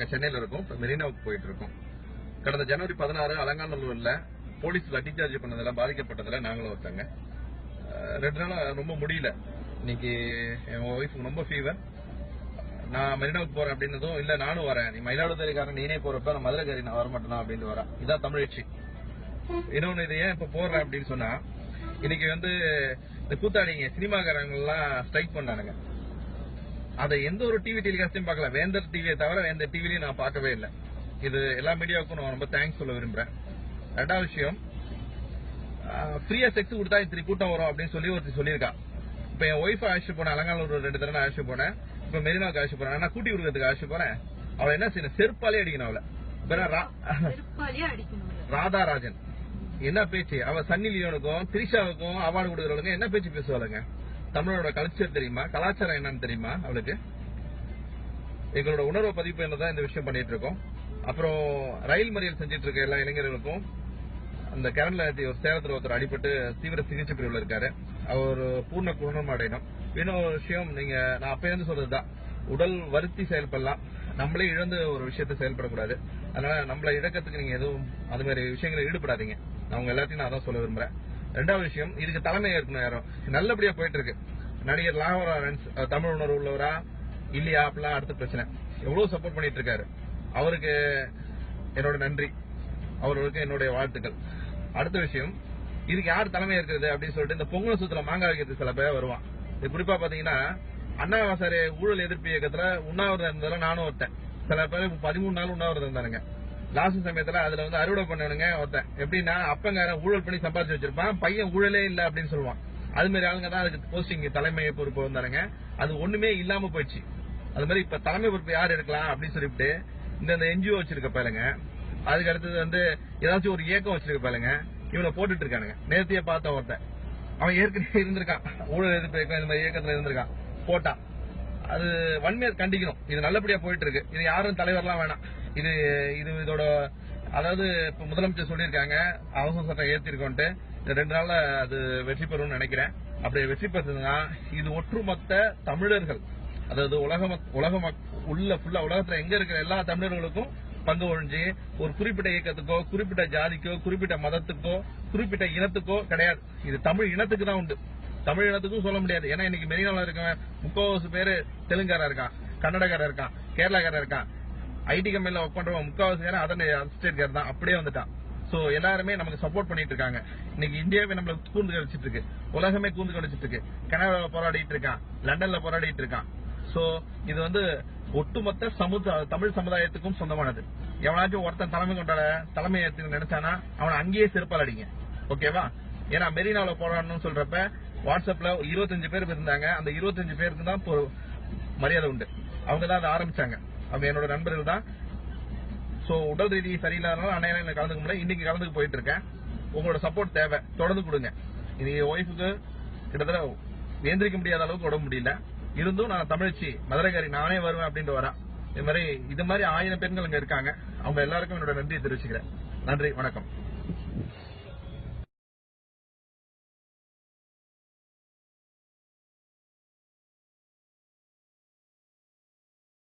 சென்னையில இருக்கோம் இப்போ மெரினாவுக்கு போயிட்டு இருக்கோம். கடந்த ஜனவரி பதினாறு அலங்காநல்லூர்ல போலீஸில் டிஸ்சார்ஜ் பண்ணதில் பாதிக்கப்பட்டதில் பாதிக்கப்பட்டதுல நாங்களும் ஒருத்தங்க. ரெண்டு நாளா ரொம்ப முடியல. இன்னைக்கு என் ஒய்ஃபுக்கு ரொம்ப ஃபீவர் நான் மெரினாவுக்கு போறேன் அப்படின்னதும் இல்ல நானும் வரேன். நீ மயிலாடுதுறைக்காரன் நீனே போறப்ப நான் மதுரைக்காரி நான் வரமாட்டேனா? அப்படின்னு வரேன் இதான் தமிழ்ச்சி இன்னொன்னு இது ஏன் இப்ப போடுறேன் அப்படின்னு சொன்னா இன்னைக்கு வந்து இந்த கூத்தாடிங்க சினிமாக்காரங்க எல்லாம் ஸ்ட்ரைக் பண்ணானுங்க. அதை எந்த ஒரு டிவி டெலிகாஸ்டையும் பார்க்கல. வேந்தர் டிவியை தவிர வேந்தர் டிவிலையும் நான் பார்க்கவே இல்லை. இது எல்லா மீடியாவுக்கும் நான் ரொம்ப தேங்க்ஸ் சொல்ல விரும்புறேன். ரெண்டாவது விஷயம் ஃப்ரீயா செக்ஸ் கொடுத்தா இத்தனை கூட்டம் வரும் அப்படின்னு சொல்லி ஒருத்தர் சொல்லியிருக்கா. இப்ப என் ஒய்ஃப் அழைச்சிட்டு போனேன். அலங்காநல்லூர் ரெண்டு தடவை அழைச்சிட்டு போனேன். இப்ப மெரினாவுக்கு அழைச்சிட்டு போறேன் நான் கூட்டி கொடுக்கறதுக்கு அழைச்சிட்டு போறேன் அவளை என்ன செய்யணும்? செருப்பாலே அடிக்கணும் அவளை. ராதாராஜன். என்ன பேச்சு? அவ சன்னி லியோனுக்கும் திரிஷாவுக்கும் அவார்டு கொடுக்கறவளுங்க என்ன பேச்சு பேசுவாளுங்க? தமிழோட கல்ச்சர் தெரியுமா? கலாச்சாரம் என்னன்னு தெரியுமா அவளுக்கு? எங்களோட உணர்வு பதிப்பு என்னதான் இந்த விஷயம் பண்ணிட்டு இருக்கோம். அப்புறம் ரயில் மறியல் செஞ்சிட்டு இருக்க எல்லா இளைஞர்களுக்கும் அந்த கேரள ஒரு சேலத்துல ஒருத்தர் அடிபட்டு தீவிர சிகிச்சை பிரிவில் இருக்காரு. அவர் பூர்ண குணம் அடையணும். இன்னொரு விஷயம் நீங்க நான் அப்ப இருந்து சொல்றதுதான். உடல் வருத்தி செயல்படலாம். நம்மளே இழந்து ஒரு விஷயத்த செயல்படக்கூடாது. அதனால நம்மள இழக்கத்துக்கு நீங்க எதுவும் அது மாதிரி விஷயங்களை ஈடுபடாதீங்க. நான் உங்க எல்லாத்தையும் நான் அதான் சொல்ல விரும்புறேன். ரெண்டாவது விஷயம் இதுக்கு தலைமை ஏற்கணும் யாரும் நல்லபடியா போயிட்டு இருக்கு நடிகர் லாகவரான்ஸ் தமிழ் உணர்வு உள்ளவரா? இல்லையா அப்படிலாம் அடுத்த பிரச்சனை. எவ்வளவு சப்போர்ட் பண்ணிட்டு இருக்காரு அவருக்கு என்னோட நன்றி. அவர்களுக்கு என்னுடைய வாழ்த்துக்கள். அடுத்த விஷயம் இதுக்கு யார் தலைமை இருக்கிறது அப்படின்னு சொல்லிட்டு இந்த பொங்கல் சுத்துல மாங்காய் வைக்கிறது சில பேர் வருவான். இது குறிப்பா பாத்தீங்கன்னா அண்ணா வாசாரே ஊழல் எதிர்ப்பு இயக்கத்துல உண்ணாவிரதம் இருந்ததுல நானும் ஒருத்தன். சில பேர் பதிமூணு நாள் உண்ணாவிரதம் இருந்தானுங்க. லாஸ்ட் சமயத்துல அதுல வந்து அறுவடை பண்ணவனுங்க ஒருத்தன். எப்படின்னா அப்பங்கார ஊழல் பண்ணி சம்பாதிச்சு வச்சிருப்பான். பையன் ஊழலே இல்ல அப்படின்னு சொல்லுவான். அது மாதிரி ஆளுங்க தான் அதுக்கு போஸ்டிங் தலைமை பொறுப்பு வந்தாருங்க. அது ஒண்ணுமே இல்லாம போயிடுச்சு. அது மாதிரி இப்ப தலைமை பொறுப்பு யார் எடுக்கலாம் அப்படின்னு சொல்லிட்டு இந்த என்ஜிஓ வச்சிருக்க பாருங்க. அதுக்கு அடுத்தது வந்து ஏதாச்சும் ஒரு இயக்கம் வச்சிருக்க பாருங்க. இவனை போட்டுட்டு இருக்கானுங்க. நேர்த்தியா பார்த்த ஒருத்தன். அவன் ஏற்கனவே இருந்திருக்கான். ஊழல் எதிர்ப்பு இயக்கம் இந்த மாதிரி இயக்கத்துல இருந்திருக்கான். போட்டான். அது வன்மையை கண்டிக்கணும். இது நல்லபடியா போயிட்டு இருக்கு. இது யாரும் தலைவர்லாம் வேணாம். இது இது இதோட அதாவது இப்ப முதலமைச்சர் சொல்லியிருக்காங்க அவசர சட்டம் ஏற்றிருக்கோன்ட்டு ரெண்டு நாள்ல அது வெற்றி பெறும்னு நினைக்கிறேன். அப்படி வெற்றி பெற்றதுன்னா இது ஒற்றுமொத்த தமிழர்கள். அதாவது உலக மக்- உலக மக்- உள்ள ஃபுல்லா உலகத்துல எங்க இருக்கிற எல்லா தமிழர்களுக்கும் பங்கு ஒழிஞ்சு ஒரு குறிப்பிட்ட இயக்கத்துக்கோ குறிப்பிட்ட ஜாதிக்கோ குறிப்பிட்ட மதத்துக்கோ குறிப்பிட்ட இனத்துக்கோ கிடையாது. இது தமிழ் இனத்துக்கு தான் உண்டு. தமிழ் இனத்துக்கும் சொல்ல முடியாது. ஏன்னா இன்னைக்கு மெரினால இருக்கவன் முக்காவாசி பேரு தெலுங்காரா இருக்கான் கன்னடக்காரன் இருக்கான் கேரளாக்காரா இருக்கான். ஐடி கம்பெனில ஒர்க் பண்றவங்க முக்காவாசி நேரம் அதன் ஸ்டேட்காரர் தான். அப்படியே வந்துட்டான். சோ எல்லாருமே நமக்கு சப்போர்ட் பண்ணிட்டு இருக்காங்க. இன்னைக்கு இந்தியாவே நம்மள கூந்து கழிச்சிட்டு இருக்கு. உலகமே கூந்து கழிச்சிட்டு இருக்கு. கனடாவில் போராடிட்டு இருக்கான். லண்டன்ல போராடிட்டு இருக்கான். சோ இது வந்து ஒட்டுமொத்த தமிழ் சமுதாயத்துக்கும் சொந்தமானது. எவனாச்சும் ஒருத்தன் தலைமை கொண்டாட தலைமை ஏற்று நினைச்சானா அவனை அங்கேயே செருப்பால் அடிங்க ஓகேவா ஏன்னா மெரினாவில் போராடணும்னு சொல்றப்ப வாட்ஸ்அப்ல 25 பேர் இருந்தாங்க. அந்த 25 பேருக்கு தான் இப்போ மரியாதை உண்டு. அவங்க தான் அதை ஆரம்பிச்சாங்க. என்னோட நண்பர்கள் தான். சோ உடல் ரீதி சரியில்லாதனால அன்னையில கலந்துக்க முடியல. இன்னைக்கு கலந்துக்கு போயிட்டு இருக்கேன் உங்களோட சப்போர்ட் தேவை. தொடர்ந்து கொடுங்க. இது ஒய்ஃபுக்கு கிட்டத்தட்ட எந்திரிக்க முடியாத அளவுக்கு உடம்பு முடியல. இருந்தும் நான் தமிழ்ச்சி மதுரைக்காரி நானே வருவேன் அப்படின்ட்டு வரேன் இது மாதிரி இது மாதிரி ஆயிரம் பெண்கள் இங்க இருக்காங்க. அவங்க எல்லாருக்கும் என்னோட நன்றியை தெரிவிச்சுக்கிறேன். நன்றி வணக்கம்.